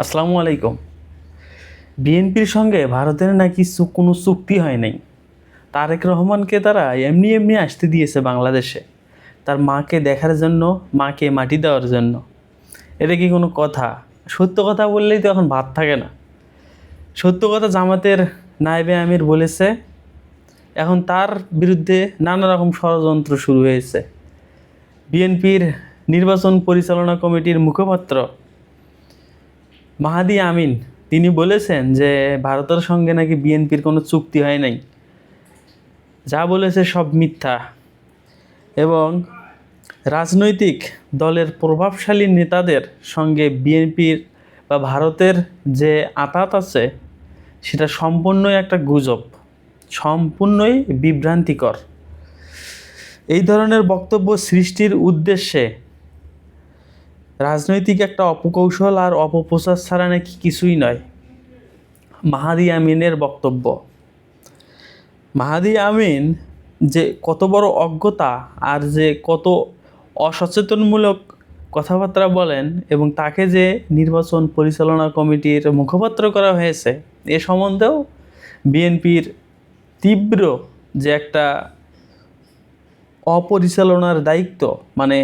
আসসালামু আলাইকুম। বিএনপির সঙ্গে ভারতের নাকি কোনো চুক্তি হয় নাই। তারেক রহমানকে তারা এমনি এমনি আসতে দিয়েছে বাংলাদেশে। তার মাকে দেখার জন্য, মাকে মাটি দেওয়ার জন্য। এটা কি কোনো কথা? সত্য কথা বললেই তো এখন ভাত থাকে না। সত্য কথা জামাতের নায়েবে আমির বলেছে, এখন তার বিরুদ্ধে নানা রকম ষড়যন্ত্র শুরু হয়েছে। বিএনপির নির্বাচন পরিচালনা কমিটির মুখপাত্র মাহাদি আমিন, তিনি বলেছেন যে ভারতের সঙ্গে নাকি বিএনপির কোনো চুক্তি হয় নাই। যা বলেছে সব মিথ্যা। এবং রাজনৈতিক দলের প্রভাবশালী নেতাদের সঙ্গে বিএনপির বা ভারতের যে আতাত আছে, সেটা সম্পূর্ণই একটা গুজব, সম্পূর্ণই বিভ্রান্তিকর। এই ধরনের বক্তব্য সৃষ্টির উদ্দেশ্যে রাজনৈতিক একটা অপকৌশল আর অপপ্রচার ছাড়া নাকি কিছুই নয়। মাহাদি আমিনের বক্তব্য। মাহাদি আমিন যে কত বড় অজ্ঞতা আর যে কত অসচেতনমূলক কথাবার্তা বলেন এবং তাকে যে নির্বাচন পরিচালনা কমিটির মুখপাত্র করা হয়েছে, এ সম্বন্ধেও বিএনপির তীব্র যে একটা অপরিচালনার দায়িত্ব মানে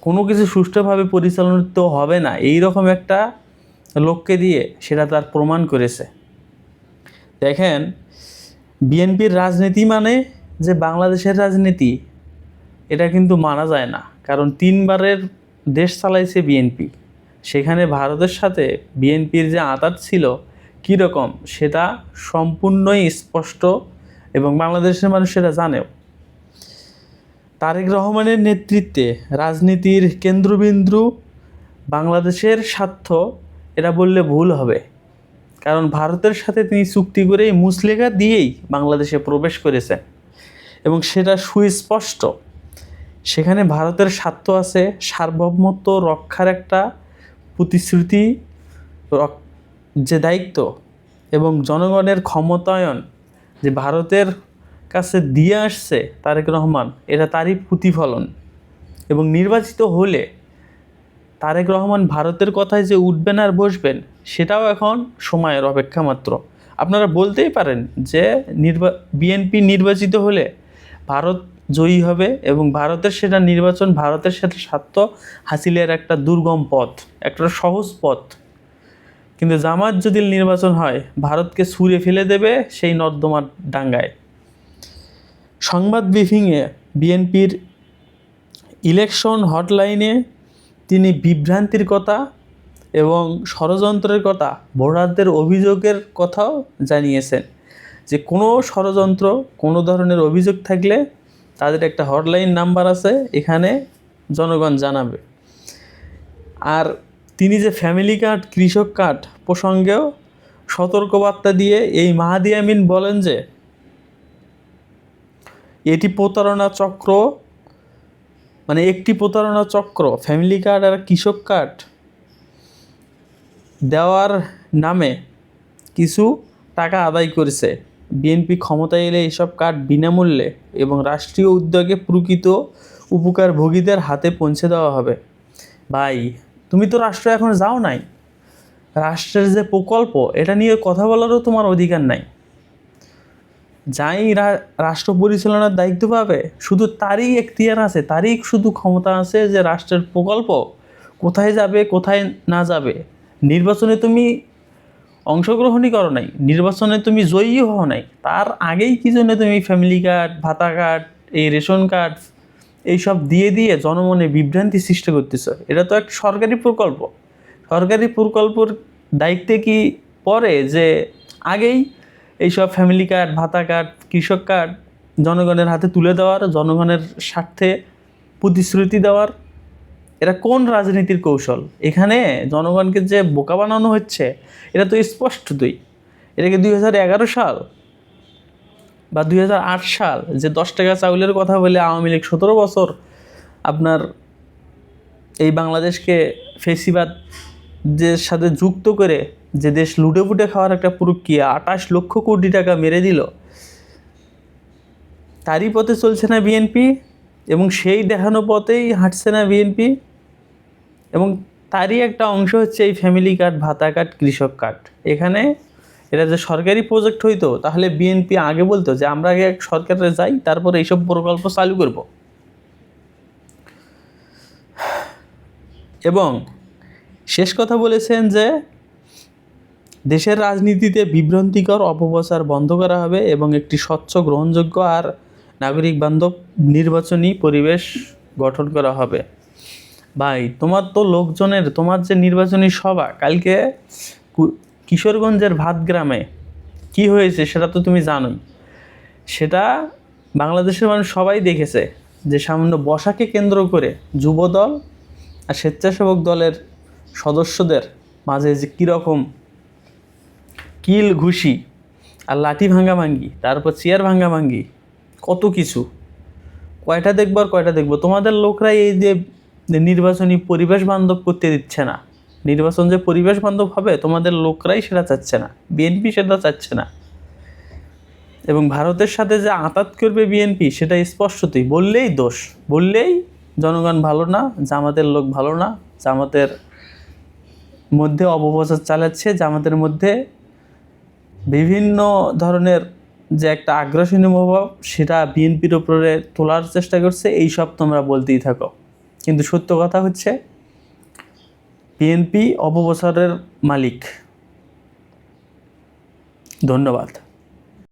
কোনো কিছু সুষ্ঠুভাবে পরিচালিত হবে না। এই রকম একটা লোককে দিয়ে সেটা তার প্রমাণ করেছে। দেখেন, বিএনপির রাজনীতি মানে যে বাংলাদেশের রাজনীতি, এটা কিন্তু মানা যায় না। কারণ তিনবারের দেশ চালাইছে বিএনপি। সেখানে ভারতের সাথে বিএনপির যে আতাত ছিল, কীরকম সেটা সম্পূর্ণই স্পষ্ট এবং বাংলাদেশের মানুষ সেটা জানেও। তারেক রহমানের নেতৃত্বে রাজনীতির কেন্দ্রবিন্দু বাংলাদেশের স্বার্থ, এটা বললে ভুল হবে। কারণ ভারতের সাথে তিনি চুক্তি করেই মুসলেখা দিয়েই বাংলাদেশে প্রবেশ করেছেন। এবং সেটা সুস্পষ্ট। সেখানে ভারতের স্বার্থ আছে, সার্বভৌমত্ব রক্ষার একটা প্রতিশ্রুতি যে দায়িত্ব এবং জনগণের ক্ষমতায়ন, যে ভারতের কাছে দিয়ে আসছে তারেক রহমান, এটা তারই প্রতিফলন। এবং নির্বাচিত হলে তারেক রহমান ভারতের কথায় যে উঠবেন আর বসবেন, সেটাও এখন সময়ের অপেক্ষা মাত্র। আপনারা বলতেই পারেন যে নির্বা, বিএনপি নির্বাচিত হলে ভারত জয়ী হবে এবং ভারতের সেটা নির্বাচন, ভারতের সাথে স্বার্থ হাসিলের একটা দুর্গম পথ, একটা সহজ পথ। কিন্তু জামাত যদি নির্বাচন হয়, ভারতকে ছুঁড়ে ফেলে দেবে সেই নর্দমার ডাঙ্গায়। সংবাদ ব্রিফিংয়ে বিএনপির ইলেকশন হটলাইনে তিনি বিভ্রান্তির কথা এবং ষড়যন্ত্রের কথা, ভোটারদের অভিযোগের কথাও জানিয়েছেন যে কোনো ষড়যন্ত্র, কোনো ধরনের অভিযোগ থাকলে তাদের একটা হটলাইন নাম্বার আছে, এখানে জনগণ জানাবে। আর তিনি যে ফ্যামিলি কার্ড, কৃষক কার্ড প্রসঙ্গেও সতর্কবার্তা দিয়ে এই মাহাদি আমিন বলেন যে এটি প্রতারণা চক্র মানে একটি প্রতারণা চক্র ফ্যামিলি কার্ড আর কৃষক কার্ড দেওয়ার নামে কিছু টাকা আদায় করেছে। বিএনপি ক্ষমতায় এলে এইসব কার্ড বিনামূল্যে এবং রাষ্ট্রীয় উদ্যোগে প্রকৃত উপকারভোগীদের হাতে পৌঁছে দেওয়া হবে। ভাই, তুমি তো রাষ্ট্র এখন যাও নাই। রাষ্ট্রের যে প্রকল্প, এটা নিয়ে কথা বলারও তোমার অধিকার নাই। যাই রাষ্ট্র পরিচালনার দায়িত্ব পাবে, শুধু তারই এখতিয়ার আছে, তারই শুধু ক্ষমতা আছে যে রাষ্ট্রের প্রকল্প কোথায় যাবে, কোথায় না যাবে। নির্বাচনে তুমি অংশগ্রহণই করো নাই, নির্বাচনে তুমি জয়ী হও নাই, তার আগেই কি জন্য তুমি ফ্যামিলি কার্ড ভাতা কার্ড এই রেশন কার্ড এইসব দিয়ে দিয়ে জনমনে বিভ্রান্তি সৃষ্টি করতেছ? এটা তো এক সরকারি প্রকল্প। সরকারি প্রকল্পর দায়িত্বে কি পরে যে আগেই এইসব ফ্যামিলি কার্ড ভাতা কার্ড কৃষক কার্ড জনগণের হাতে তুলে দেওয়ার, জনগণের স্বার্থে প্রতিশ্রুতি দেওয়ার এটা কোন রাজনীতির কৌশল? এখানে জনগণকে যে বোকা বানানো হচ্ছে, এটা তো স্পষ্টতই এটাকে দুই হাজার এগারো সাল? বা দুই হাজার আট সাল? যে দশ টাকা চাউলের কথা বলে আওয়ামী লীগ সতেরো বছর আপনার এই বাংলাদেশকে ফেসিবাদ যে সাথে যুক্ত করে যে দেশ লুটে পুটে খাওয়ার একটা প্রক্রিয়া আঠাশ লক্ষ কোটি টাকা মেরে দিল, তারই পথে চলছে না বিএনপি এবং সেই দেখানো পথেই হাঁটছে না বিএনপি এবং তারই একটা অংশ হচ্ছে এই ফ্যামিলি কার্ড ভাতা কার্ড কৃষক কার্ড এখানে এটা যে সরকারি প্রজেক্ট হইতো, তাহলে বিএনপি আগে বলতো যে আমরা আগে এক সরকারে যাই, তারপরে এইসব প্রকল্প চালু করব। এবং শেষ কথা বলেছেন যে দেশের রাজনীতিতে বিভ্রান্তিকর অপপ্রচার বন্ধ করা হবে এবং একটি স্বচ্ছ, গ্রহণযোগ্য আর নাগরিক বান্ধব নির্বাচনী পরিবেশ গঠন করা হবে। ভাই, তোমার তো লোকজনের, তোমার যে নির্বাচনী সভা, কালকে কিশোরগঞ্জের ভাতগ্রামে কি হয়েছে সেটা তো তুমি জানোই। সেটা বাংলাদেশের মানুষ সবাই দেখেছে যে সামান্য বসাকে কেন্দ্র করে যুবদল আর স্বেচ্ছাসেবক দলের সদস্যদের মাঝে যে কীরকম কিল ঘুষি আর লাঠি ভাঙ্গা ভাঙ্গি তারপর চেয়ার ভাঙ্গা ভাঙ্গি, কত কিছু। কয়টা দেখব আর কয়টা দেখব? তোমাদের লোকরাই এই যে নির্বাচনী পরিবেশ বান্ধব করতে দিচ্ছে না। নির্বাচন যে পরিবেশ বান্ধব হবে, তোমাদের লোকরাই সেটা চাচ্ছে না। বিএনপি সেটা চাচ্ছে না। এবং ভারতের সাথে যে আতাত করবে বিএনপি সেটা স্পষ্টতই, বললেই দোষ। বললেই জনগণ ভালো না, জামাতের লোক ভালো না, জামাতের মধ্যে অপপ্রচার চালাচ্ছে, যে আমাদের মধ্যে বিভিন্ন ধরনের যে একটা আগ্রাসনী মনোভাব, সেটা বিএনপির ওপরে তোলার চেষ্টা করছে এই সব তোমরা বলতেই থাকো। কিন্তু সত্য কথা হচ্ছে, বিএনপি অপপ্রচারের মালিক। ধন্যবাদ।